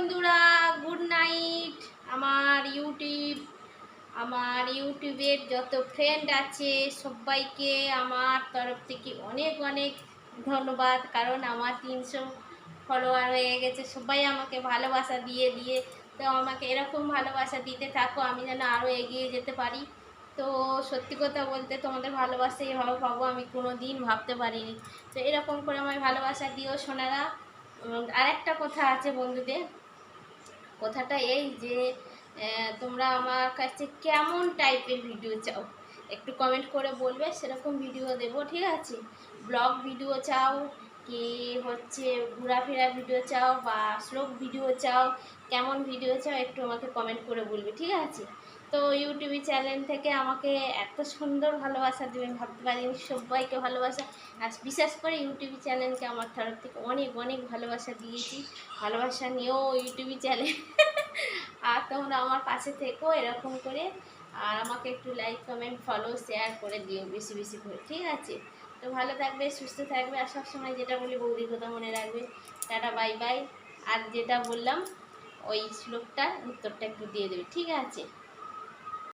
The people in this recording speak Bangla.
বন্ধুরা গুড নাইট আমার ইউটিউব আমার ইউটিউবের যত ফ্রেন্ড আছে, সবাইকে আমার তরফ থেকে অনেক অনেক ধন্যবাদ, কারণ আমার তিনশো ফলোয়ার হয়ে গেছে। সবাই আমাকে ভালোবাসা দিয়ে দিয়ে, তো আমাকে এরকম ভালোবাসা দিতে থাকো, আমি যেন আরও এগিয়ে যেতে পারি। তো সত্যি কথা বলতে তোমাদের ভালোবাসা এভাবে পাবো আমি কোনো দিন ভাবতে পারিনি। তো এরকম করে আমায় ভালোবাসা দিও সোনারা। আরেকটা কথা আছে বন্ধুদের কথাটা এই যে তোমরা আমার কাছে কেমন টাইপের ভিডিও চাও? একটু কমেন্ট করে বলবে, সেরকম ভিডিও দেবো, ঠিক আছে? ব্লগ ভিডিও চাও কি হচ্ছে, ঘোরাফেরা ভিডিও চাও বা শ্লোক ভিডিও চাও, কেমন ভিডিও চাও একটু আমাকে কমেন্ট করে বলবে, ঠিক আছে? তো ইউটিউব চ্যানেল থেকে আমাকে এত সুন্দর ভালোবাসা দেবেন, ভাবতে পারিনি সবাইকে ভালোবাসা। আর বিশেষ করে ইউটিউব চ্যানেলকে আমার তরফ থেকে অনেক অনেক ভালোবাসা দিয়েছি। ভালোবাসা নিয়েও ইউটিউব চ্যানেল আর তোমরা আমার পাশে থেকো, এরকম করে আর আমাকে একটু লাইক কমেন্ট ফলো শেয়ার করে দিও বেশি বেশি করে। ঠিক আছে? তো ভালো থাকবে, সুস্থ থাকবে, আর সবসময় যেটা বলি বৌদির কথা মনে রাখবে। টাটা বাই বাই আর যেটা বললাম, ওই শ্লোকটার উত্তরটা একটু দিয়ে দেবে। ঠিক আছে?